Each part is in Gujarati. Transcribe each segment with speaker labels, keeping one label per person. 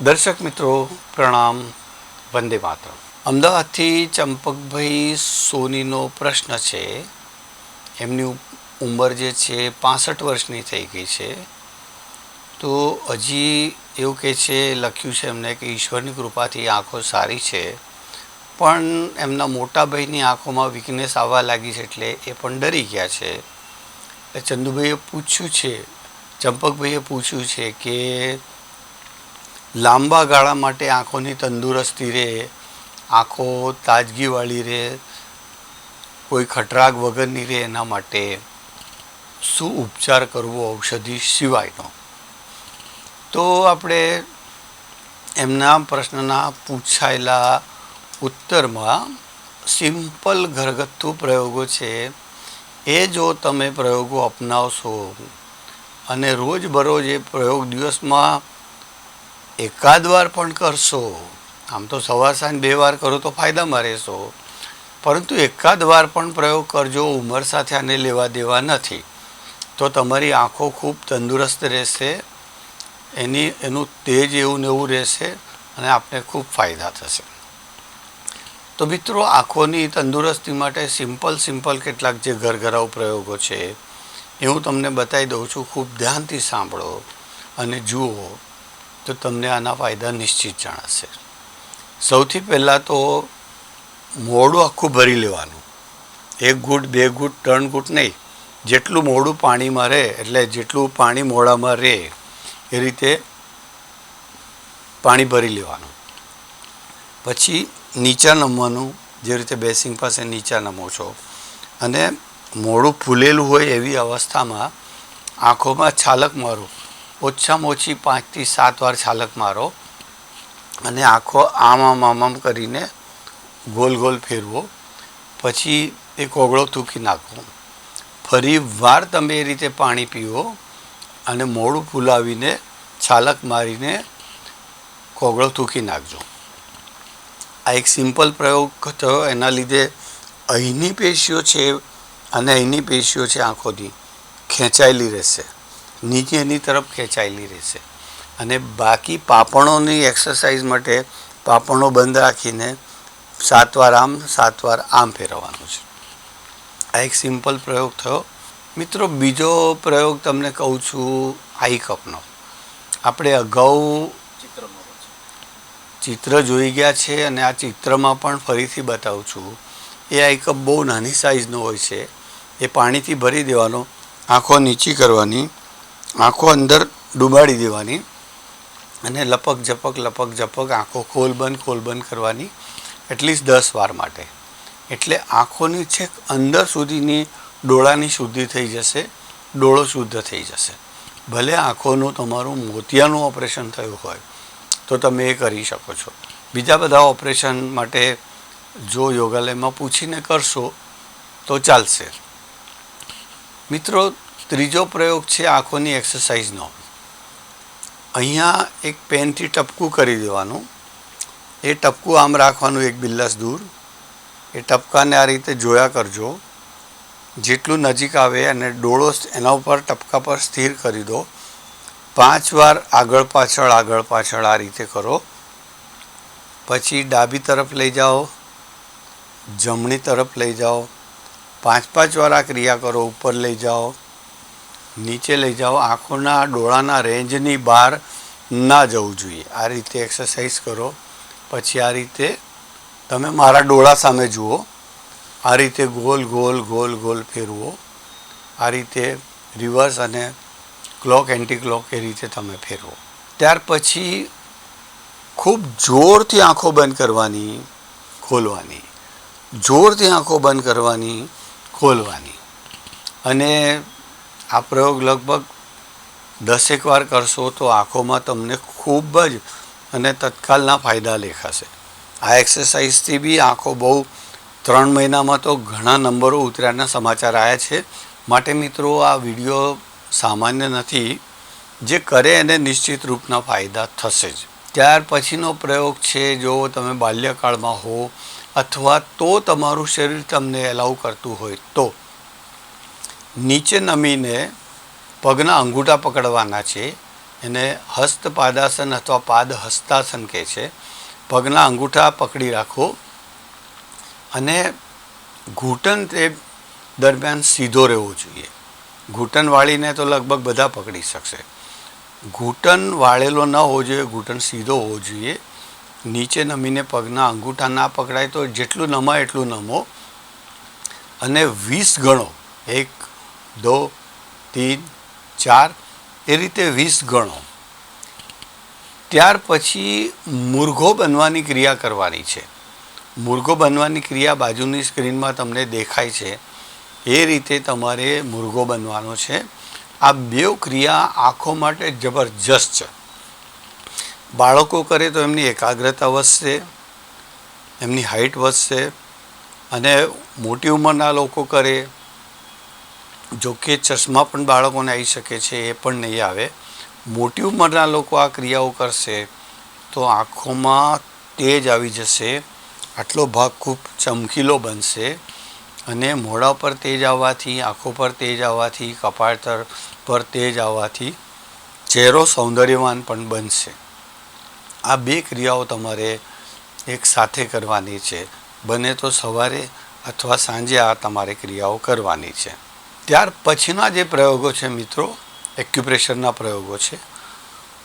Speaker 1: દર્શક મિત્રો, પ્રણામ. વંદે માતરમ. અમદાવાદથી ચંપકભાઈ સોનીનો પ્રશ્ન છે. એમની ઉંમર જે છે, પાસઠ વર્ષની થઈ ગઈ છે. તો હજી એવું કે છે, લખ્યું છે એમને કે ઈશ્વરની કૃપાથી આંખો સારી છે. પણ એમના મોટા ભાઈની આંખોમાં વીકનેસ આવવા લાગી છે એટલે એ પણ ડરી ગયા છે. એટલે ચંદુભાઈએ પૂછ્યું છે, ચંપકભાઈએ પૂછ્યું છે કે લાંબા ગાળા માટે આંખોની તંદુરસ્તી રહે, આંખો તાજગીવાળી રહે, કોઈ ખટરાગ વગરની રહે એના માટે શું ઉપચાર કરવો ઔષધિ સિવાયનો? તો આપણે એમના પ્રશ્નના પૂછાયેલા ઉત્તરમાં સિમ્પલ ઘરગથ્થુ પ્રયોગો છે. એ જો તમે પ્રયોગો અપનાવશો અને રોજબરોજ એ પ્રયોગ દિવસમાં એકાદ વાર પણ કરશો, આમ તો સવાર સાંજ બે વાર કરો તો ફાયદામાં રહેશો. પરંતુ એકાદ વાર પણ પ્રયોગ કરજો, ઉંમર સાથે આને લેવા દેવા નથી. તો તમારી આંખો ખૂબ તંદુરસ્ત રહેશે, એની, એનું તેજ એવું ને એવું રહેશે અને આપને ખૂબ ફાયદા થશે. તો મિત્રો, આંખોની તંદુરસ્તી માટે સિમ્પલ સિમ્પલ કેટલાક જે ઘરઘરાઉ પ્રયોગો છે, એ હું તમને બતાવી દઉં છું. ખૂબ ધ્યાનથી સાંભળો અને જુઓ. તો તમને આના ફાયદા નિશ્ચિત જણાશે. સૌથી પહેલાં તો મોડું આખું ભરી લેવાનું. એક ઘૂંટ, બે ઘૂંટ, ત્રણ ઘૂંટ નહીં. જેટલું મોડું પાણીમાં રહે એટલે જેટલું પાણી મોડામાં રહે, એ રીતે પાણી ભરી લેવાનું. પછી નીચા નમવાનું, જે રીતે બેસિંગ પાસે નીચા નમો છો. અને મોડું ફૂલેલું હોય એવી અવસ્થામાં આંખોમાં છાલક મારો. ઓછામાં ઓછી પાંચથી સાત વાર છાલક મારો અને આંખો આમ આમ આમ આમ કરીને ગોલ ગોલ ફેરવો. પછી એ કોગળો થૂકી નાખવો ફરી વાર તમે એ રીતે પાણી પીવો અને મોડું ફૂલાવીને છાલક મારીને કોગળો થૂકી નાખજો. આ એક સિમ્પલ પ્રયોગ થયો. એના લીધે અહીંની પેશીઓ છે અને અહીંની પેશીઓ છે આંખોની ખેંચાયેલી રહેશે. નીચેની તરફ ખેંચાયેલી રહેશે. અને બાકી પાપણોની એક્સરસાઇઝ માટે પાપણો બંધ રાખીને સાત વાર આમ સાત વાર આમ ફેરવવાનું છે. આ એક સિમ્પલ પ્રયોગ થયો. મિત્રો, બીજો પ્રયોગ તમને કહું છું આઈ કપનો આપણે અગાઉ ચિત્ર જોઈ ગયા છે અને આ ચિત્રમાં પણ ફરીથી બતાવું છું. એ આઈ કપ બહુ નાની સાઇઝનો હોય છે. એ પાણીથી ભરી દેવાનો, આંખો નીચી કરવાની. આંખો અંદર ડૂબાડી દેવાની અને લપક ઝપક લપક ઝપક આંખો ખોલ બંધ ખોલ બંધ કરવાની એટલીસ્ટ દસ વાર માટે. એટલે આંખોની છેક અંદર સુધીની ડોળાની શુદ્ધિ થઈ જશે, ડોળો શુદ્ધ થઈ જશે. ભલે આંખોનું તમારું મોતિયાનું ઓપરેશન થયું હોય, તો તમે એ કરી શકો છો. બીજા બધા ઓપરેશન માટે જો યોગાલયમાં પૂછીને કરશો, તો ચાલશે. મિત્રો ત્રીજો પ્રયોગ છે આંખોની એક્સરસાઇઝનો. અહીંયા એક પેનથી ટપકું કરી દેવાનું. એ ટપકું આમ રાખવાનું એક બિલ્લાસ દૂર. એ ટપકાને આ રીતે જોયા કરજો. જેટલું નજીક આવે અને ડોળો એના ઉપર ટપકા પર સ્થિર કરી દો. પાંચ વાર આગળ પાછળ આગળ પાછળ આ રીતે કરો. પછી ડાબી તરફ લઈ જાઓ. જમણી તરફ લઈ જાઓ. પાંચ પાંચ વાર આ ક્રિયા કરો. ઉપર લઈ જાઓ. નીચે લઈ જાઓ. આંખોના, ડોળાના, રેન્જની બહાર ના જવું જોઈએ. આ રીતે એક્સરસાઇઝ કરો. પછી આ રીતે તમે મારા ડોળા સામે જુઓ. આ રીતે ગોલ ગોલ ગોલ ગોલ ફેરવો. આ રીતે રિવર્સ અને ક્લોક એન્ટી ક્લોક એ રીતે તમે ફેરવો. ત્યાર પછી ખૂબ જોરથી આંખો બંધ કરવાની, ખોલવાની. જોરથી આંખો બંધ કરવાની, ખોલવાની. અને આ પ્રયોગ લગભગ દસેક વાર કરશો તો આંખોમાં તમને ખૂબ જ અને તત્કાલના ફાયદા દેખાશે. આ એક્સરસાઇઝથી બી આંખો બહુ ત્રણ મહિનામાં તો ઘણા નંબરો ઉતર્યાના સમાચાર આવ્યા છે. માટે મિત્રો, આ વીડિયો સામાન્ય નથી. જે કરે એને નિશ્ચિત રૂપના ફાયદા થશે જ. ત્યાર પછીનો પ્રયોગ છે, જો તમે બાલ્યકાળમાં હો અથવા તો તમારું શરીર તમને એલાઉ કરતું હોય તો. નીચે નમીને પગના અંગૂઠા પકડવાના છે. એને હસ્તપાદાસન અથવા પાદ હસ્તાસન કહે છે. પગના અંગૂઠા પકડી રાખો અને ઘૂંટણ તે દરમિયાન સીધો રહેવો જોઈએ. ઘૂંટણ વાળીને તો લગભગ બધા પકડી શકશે. ઘૂંટણ વાળેલો ન હોવો જોઈએ, ઘૂંટણ સીધો હોવો જોઈએ. નીચે નમીને પગના અંગૂઠા ના પકડાય તો જેટલું નમાય એટલું નમો. અને વીસ ગણો એક દો, તીન, ચાર, એ રીતે વીસ ગણો. ત્યાર પછી મુરઘો બનવાની ક્રિયા કરવાની છે. મુરઘો બનવાની ક્રિયા બાજુની સ્ક્રીનમાં તમને દેખાય છે. એ રીતે તમારે મુરઘો બનવાનો છે. આ બે ક્રિયા આંખો માટે જબરજસ્ત છે. બાળકો કરે તો એમની એકાગ્રતા વધશે, એમની હાઇટ વધશે અને મોટી ઉંમરના લોકો કરે જો કે ચશ્મા પણ બાળકોને આવી શકે છે, એ પણ નહીં આવે. મોટી ઉંમરના લોકો આ ક્રિયાઓ કરશે તો આંખોમાં તેજ આવી જશે, આટલો ભાગ ખૂબ ચમકીલો બનશે અને મોઢા પર તેજ આવવાથી, આંખો પર તેજ આવવાથી, કપાળ પર તેજ આવવાથી ચહેરો સૌંદર્યવાન પણ બનશે. આ બે ક્રિયાઓ તમારે એક સાથે કરવાની છે. બને તો સવારે અથવા સાંજે આ તમારે ક્રિયાઓ કરવાની છે. ત્યાર પછીના જે પ્રયોગો છે મિત્રો, એક્યુપ્રેશરના પ્રયોગો છે,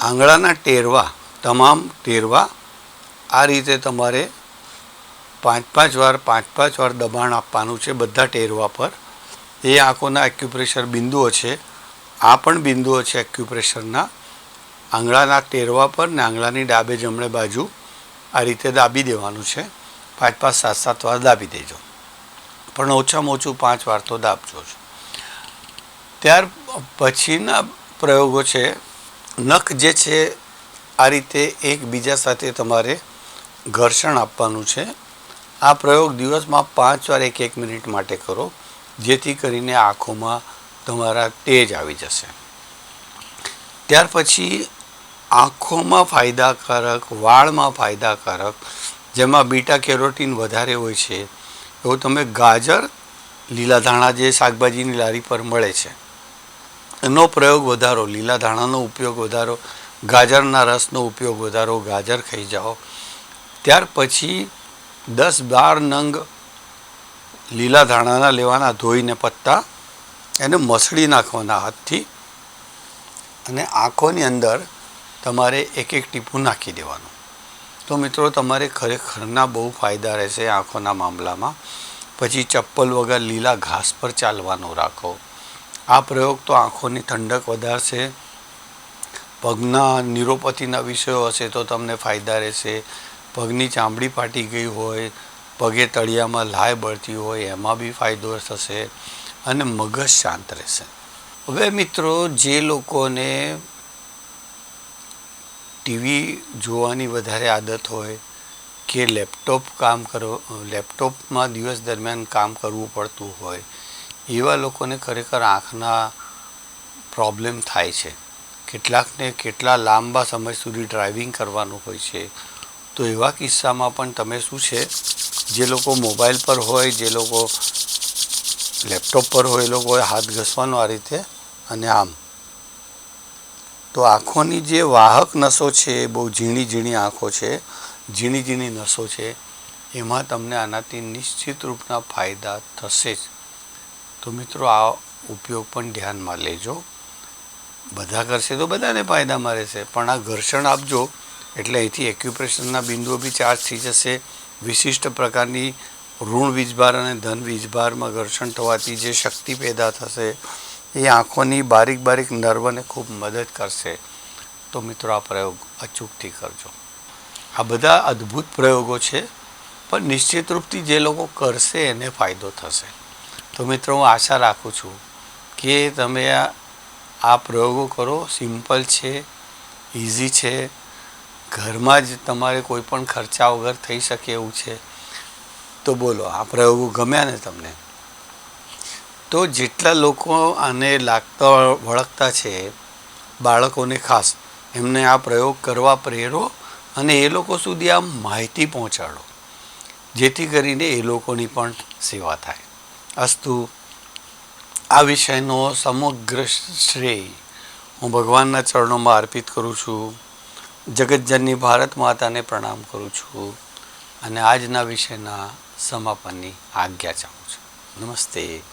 Speaker 1: આંગળાના ટેરવા, તમામ ટેરવા આ રીતે તમારે પાંચ પાંચ વાર, પાંચ પાંચ વાર દબાણ આપવાનું છે બધા ટેરવા પર. એ આંખોના એક્યુપ્રેશર બિંદુઓ છે, આ પણ બિંદુઓ છે એક્યુપ્રેશરના. આંગળાના ટેરવા પર ને આંગળાની ડાબે જમણે બાજુ આ રીતે દાબી દેવાનું છે. પાંચ પાંચ સાત સાત વાર દાબી દેજો. પણ ઓછામાં ઓછું પાંચ વાર તો દાબજો જ. ત્યાર પછીના પ્રયોગો છે. નખ જે છે, આ રીતે એકબીજા સાથે તમારે ઘર્ષણ આપવાનું છે. આ પ્રયોગ દિવસમાં પાંચ વાર એક એક મિનિટ માટે કરો, જેથી કરીને આંખોમાં તમારા તેજ આવી જશે. ત્યાર પછી આંખોમાં ફાયદાકારક, વાળમાં ફાયદાકારક, જેમાં બીટા કેરોટીન વધારે હોય છે, એવું તમે ગાજર, લીલા ધાણા જે શાકભાજીની લારી પર મળે છે એનો પ્રયોગ વધારો, લીલા ધાણાનો ઉપયોગ વધારો, ગાજરના રસનો ઉપયોગ વધારો, ગાજર ખાઈ જાઓ. ત્યાર પછી દસ બાર નંગ લીલા ધાણાના લેવાના ધોઈને પત્તા એને મસળી નાખવાના હાથથી અને આંખોની અંદર તમારે એક એક ટીપું નાખી દેવાનું. તો મિત્રો તમારે ખરેખરના બહુ ફાયદા રહેશે આંખોના મામલામાં. પછી ચપ્પલ વગર લીલા ઘાસ પર ચાલવાનું રાખો. આ પ્રયોગ તો આંખોની ઠંડક વધારશે. પગના ન્યુરોપથીના વિષયો હશે તો તમને ફાયદા રહેશે. પગની ચામડી ફાટી ગઈ હોય, પગે તળિયામાં લાય બળતી હોય, એમાં બી ફાયદો થશે અને મગજ શાંત રહેશે. હવે મિત્રો, જે લોકોને ટીવી જોવાની વધારે આદત હોય કે લેપટોપ કામ કરો, લેપટોપમાં દિવસ દરમિયાન કામ કરવું પડતું હોય એવા લોકોને ખરેખર આંખના પ્રોબ્લેમ થાય છે. કેટલાકને કેટલા લાંબા સમય સુધી ડ્રાઇવિંગ કરવાનું હોય છે. તો એવા કિસ્સામાં પણ તમે શું છે? જે લોકો મોબાઈલ પર હોય, જે લોકો લેપટોપ પર હોય, એ લોકોએ હાથ ઘસવાનો આ રીતે અને આમ. તો આંખોની જે વાહક નસો છે, એ બહુ ઝીણી ઝીણી આંખો છે, ઝીણી ઝીણી નસો છે, એમાં તમને આનાથી નિશ્ચિત રૂપના ફાયદા થશે જ. તો મિત્રો આ ઉપયોગ પણ ધ્યાનમાં લેજો. બધા કરશે તો બધાને ફાયદામાં રહેશે પણ આ ઘર્ષણ આપજો, એટલે અહીંથી એક્યુપ્રેશનના બિંદુઓ બી ચાર્જ થઈ જશે. વિશિષ્ટ પ્રકારની ઋણ વીજભાર અને ધન વીજભારમાં ઘર્ષણ થવાથી જે શક્તિ પેદા થશે, એ આંખોની બારીક બારીક નર્વને ખૂબ મદદ કરશે. તો મિત્રો આ પ્રયોગ અચૂકથી કરજો. આ બધા અદ્ભુત પ્રયોગો છે, પણ નિશ્ચિત રૂપથી જે લોકો કરશે એને ફાયદો થશે. તો મિત્રો, હું આશા રાખું છું કે તમે આ પ્રયોગો કરો. સિમ્પલ છે ઇઝી છે. ઘરમાં જ તમારે કોઈ પણ ખર્ચા વગર થઈ શકે એવું છે. તો બોલો, આ પ્રયોગો ગમ્યા ને તમને? તો જેટલા લોકો આને લાગતા વળગતા છે, બાળકોને ખાસ, એમને આ પ્રયોગ કરવા પ્રેરો અને એ લોકો સુધી આ માહિતી પહોંચાડો. જેથી કરીને એ લોકોની પણ સેવા થાય. અસ્તુ, આ વિષયનો સમગ્ર શ્રેય હું ભગવાનના ચરણોમાં અર્પિત કરું છું, જગતજનની ભારત માતાને પ્રણામ કરું છું અને આજના વિષયના સમાપનની આજ્ઞા ચાહું છું. નમસ્તે.